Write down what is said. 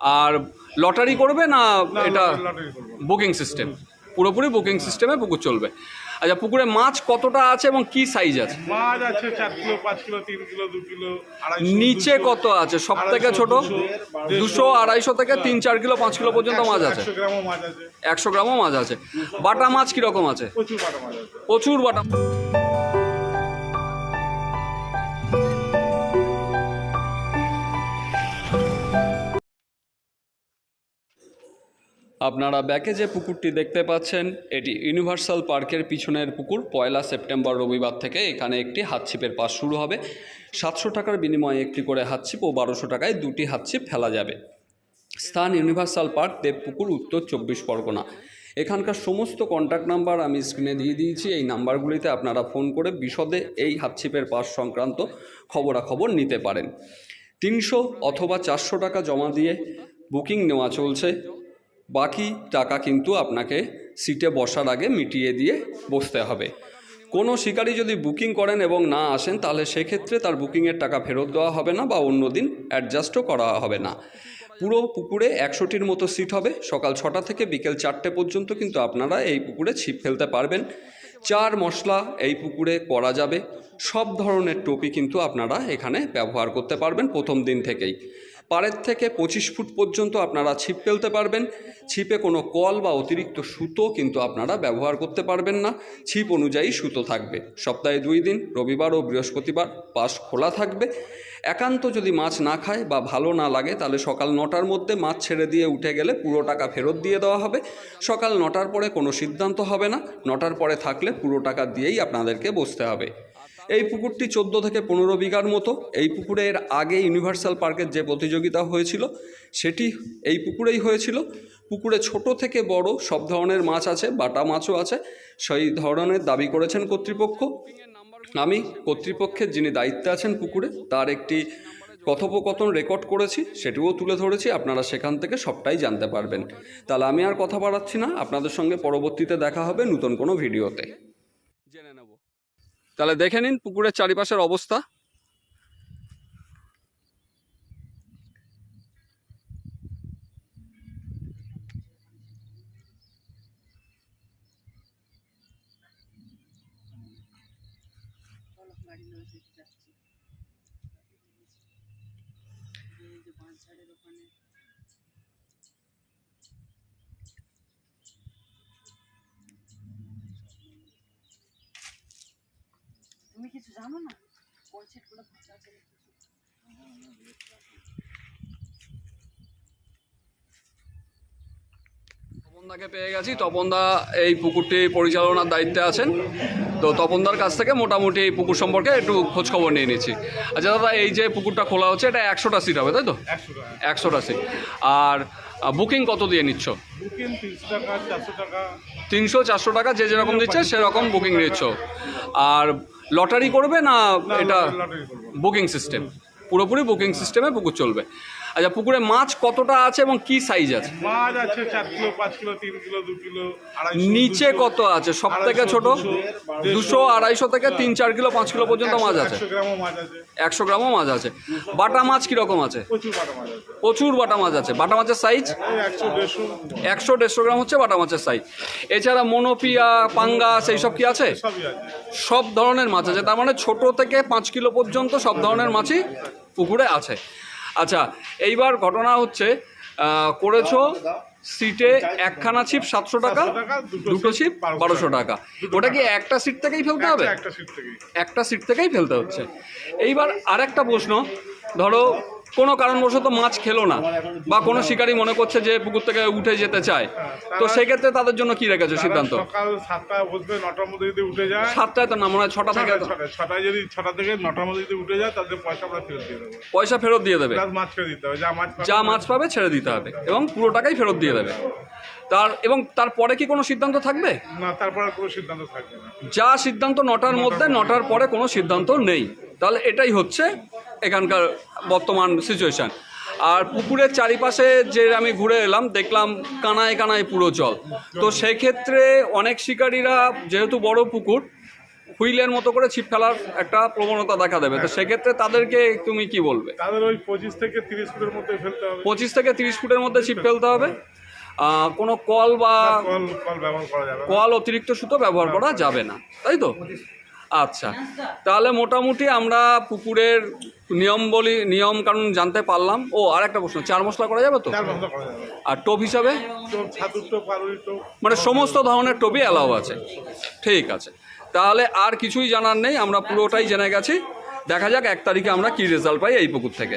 আর lottery করবে না এটা। Booking system? পুরোপুরি বুকিং সিস্টেমে পুকুর চলবে। আচ্ছা পুকুরে মাছ কতটা আছে এবং কি সাইজ আছে? মাছ আছে চার কিলো পাঁচ কিলো তিন কিলো দু কিলো নিচে কত আছে? সব থেকে ছোট? দুশো, দুশো আড়াইশো থেকে তিন চার কিলো পাঁচ কিলো পর্যন্ত মাছ আছে। একশো গ্রামও মাছ আছে। একশো গ্রামও মাছ আছে। বাটা মাছ কীরকম আছে? প্রচুর বাটা মাছ আছে। প্রচুর বাটা আপনারা ব্যাকে যে পুকুরটি দেখতে পাচ্ছেন, এটি ইউনিভার্সাল পার্কের পিছনের পুকুর। পয়লা সেপ্টেম্বর রবিবার থেকে এখানে একটি হাতছিপের পাস শুরু হবে। সাতশো টাকার বিনিময়ে একটি করে হাতছিপ ও বারোশো টাকায় দুটি হাতছিপ ফেলা যাবে। স্থান ইউনিভার্সাল পার্ক দেবপুকুর উত্তর চব্বিশ পরগনা। এখানকার সমস্ত কন্ট্যাক্ট নাম্বার আমি স্ক্রিনে দিয়ে দিয়েছি। এই নাম্বারগুলিতে আপনারা ফোন করে বিশদে এই হাতছিপের পাস সংক্রান্ত খবরাখবর নিতে পারেন। তিনশো অথবা চারশো টাকা জমা দিয়ে বুকিং নেওয়া চলছে। বাকি টাকা কিন্তু আপনাকে সিটে বসার আগে মিটিয়ে দিয়ে বসতে হবে। কোনো শিকারী যদি বুকিং করেন এবং না আসেন, তাহলে সেক্ষেত্রে তার বুকিংয়ের টাকা ফেরত দেওয়া হবে না বা অন্য দিন অ্যাডজাস্টও করা হবে না। পুরো পুকুরে একশোটির মতো সিট হবে। সকাল ছটা থেকে বিকেল চারটে পর্যন্ত কিন্তু আপনারা এই পুকুরে ছিপ ফেলতে পারবেন। চার মশলা এই পুকুরে করা যাবে। সব ধরনের টোপি কিন্তু আপনারা এখানে ব্যবহার করতে পারবেন প্রথম দিন থেকেই। পাড়ের থেকে পঁচিশ ফুট পর্যন্ত আপনারা ছিপ ফেলতে পারবেন। ছিপে কোনো কল বা অতিরিক্ত সুতো কিন্তু আপনারা ব্যবহার করতে পারবেন না। ছিপ অনুযায়ী সুতো থাকবে। সপ্তাহে দুই দিন, রবিবার ও বৃহস্পতিবার পাশ খোলা থাকবে। একান্ত যদি মাছ না খায় বা ভালো না লাগে, তাহলে সকাল নটার মধ্যে মাছ ছেড়ে দিয়ে উঠে গেলে পুরো টাকা ফেরত দিয়ে দেওয়া হবে। সকাল নটার পরে কোনো সিদ্ধান্ত হবে না। নটার পরে থাকলে পুরো টাকা দিয়েই আপনাদেরকে বসতে হবে। এই পুকুরটি চোদ্দ থেকে পনেরো বিঘার মতো। এই পুকুরের আগে ইউনিভার্সাল পার্কের যে প্রতিযোগিতা হয়েছিল, সেটি এই পুকুরেই হয়েছিল। পুকুরে ছোট থেকে বড় সব ধরনের মাছ আছে, বাটা মাছও আছে। সেই ধরনের দাবি করেছেন কর্তৃপক্ষ। আমি কর্তৃপক্ষের যিনি দায়িত্বে আছেন পুকুরে, তার একটি কথোপকথন রেকর্ড করেছি, সেটিও তুলে ধরেছি। আপনারা সেখান থেকে সবটাই জানতে পারবেন। তাহলে আমি আর কথা বাড়াচ্ছি না। আপনাদের সঙ্গে পরবর্তীতে দেখা হবে নতুন কোনো ভিডিওতে। তাহলে দেখে নিন পুকুরের চারিপাশের অবস্থা। তুমি কিছু জানো না? কোন সিটগুলো ফাঁকা আছে তপনদাকে পেয়ে গেছি। তপনদা এই পুকুরটি পরিচালনার দায়িত্বে আছেন। তো তপনদার কাছ থেকে মোটামুটি এই পুকুর সম্পর্কে একটু খোঁজ খবর নিয়ে নিচ্ছি। আচ্ছা দাদা এই যে পুকুরটা খোলা হচ্ছে এটা একশোটা সিট হবে তাই তো? একশোটা সিট। আর বুকিং কত দিয়ে নিচ্ছ? বুকিং তিনশো চারশো টাকা। তিনশো চারশো টাকা যে যেরকম দিচ্ছে সেরকম বুকিং নিচ্ছ। আর লটারি করবে না এটা। Booking system? পুরোপুরি বুকিং সিস্টেমে পুকুর চলবে। আচ্ছা পুকুরে মাছ কতটা আছে এবং কি সাইজ আছে? মাছ আছে চার কিলো পাঁচ কিলো তিন কিলো দু কিলো নিচে কত আছে? সব থেকে ছোট? দুশো, আড়াইশো থেকে তিন চার কিলো পাঁচ কিলো পর্যন্ত মাছ আছে। একশো গ্রামও মাছ আছে। একশো গ্রামও মাছ আছে। বাটা মাছ কীরকম আছে? প্রচুর বাটা মাছ আছে। বাটা মাছ আছে। বাটা মাছের সাইজ একশো দেড়শো। গ্রাম হচ্ছে বাটা মাছের সাইজ এছাড়া মনোপিয়া পাঙ্গাস এইসব কি আছে? সবই আছে। সব ধরনের মাছ আছে। তার মানে ছোট থেকে পাঁচ কিলো পর্যন্ত সব ধরনের মাছই পুকুরে আছে। আচ্ছা এইবার ঘটনা হচ্ছে করেছ সিটে একখানা ছিপ সাতশো টাকা 700 টাকা, দুটো চিপ ছিপ বারোশো টাকা। ওটা কি একটা সিট থেকেই ফেলতে হবে? একটা- একটা সিট থেকে একটা সিট থেকেই ফেলতে হচ্ছে। এইবার আরেকটা প্রশ্ন ধরো কোনো কারণবশত মাছ খেলো না বা কোনো শিকারী মনে করছে যে পুকুর থেকে উঠে যেতে চায়। তো সেক্ষেত্রে তাদের জন্য কি রেখেছো সিদ্ধান্ত? সকাল বসবে নটার মধ্যে যদি উঠে যায়। সাতটায় তো না মনে হয় ছটা থেকে ছটায় যদি ছটা থেকে নটার মধ্যে যদি উঠে যায় তাদের পয়সা আমরা ফেরত দিয়ে দেবো। পয়সা ফেরত দিয়ে দেবে। মাছ দিতে হবে যা মাছ পাবে। যা মাছ পাবে ছেড়ে দিতে হবে এবং পুরো টাকাই ফেরত দিয়ে দেবে। তার এবং তারপরে কি কোনো সিদ্ধান্ত থাকবে? না তারপর কোনো সিদ্ধান্ত থাকবে না। যা সিদ্ধান্ত নটার মধ্যে নটার পরে কোনো সিদ্ধান্ত নেই। তাহলে এটাই হচ্ছে এখানকার বর্তমান সিচুয়েশান আর পুকুরের চারিপাশে যে আমি ঘুরে এলাম দেখলাম কানায় কানায় পুরো জল। তো সেক্ষেত্রে অনেক শিকারীরা যেহেতু বড় পুকুর হুইলের মতো করে ছিপ ফেলার একটা প্রবণতা দেখা দেবে। তো সেক্ষেত্রে তাদেরকে তুমি কি বলবে? তাদের ওই পঁচিশ থেকে তিরিশ ফুটের মধ্যে ফেলতে হবে। পঁচিশ থেকে তিরিশ ফুটের মধ্যে ছিপ ফেলতে হবে। কোনো কল বা কল অতিরিক্ত সুতো ব্যবহার করা যাবে না। তাই তো? আচ্ছা তাহলে মোটামুটি আমরা পুকুরের নিয়ম বলি নিয়ম কানুন জানতে পারলাম। ও আর একটা প্রশ্ন চার মশলা করা যাবে তো? চার মশলা করা যাবে। আর টোপ হিসাবে? মানে সমস্ত ধরনের টোপই অ্যালাউ আছে। ঠিক আছে। তাহলে আর কিছুই জানার নেই আমরা পুরোটাই জেনে গেছি। দেখা যাক এক তারিখে আমরা কি রেজাল্ট পাই এই পুকুর থেকে।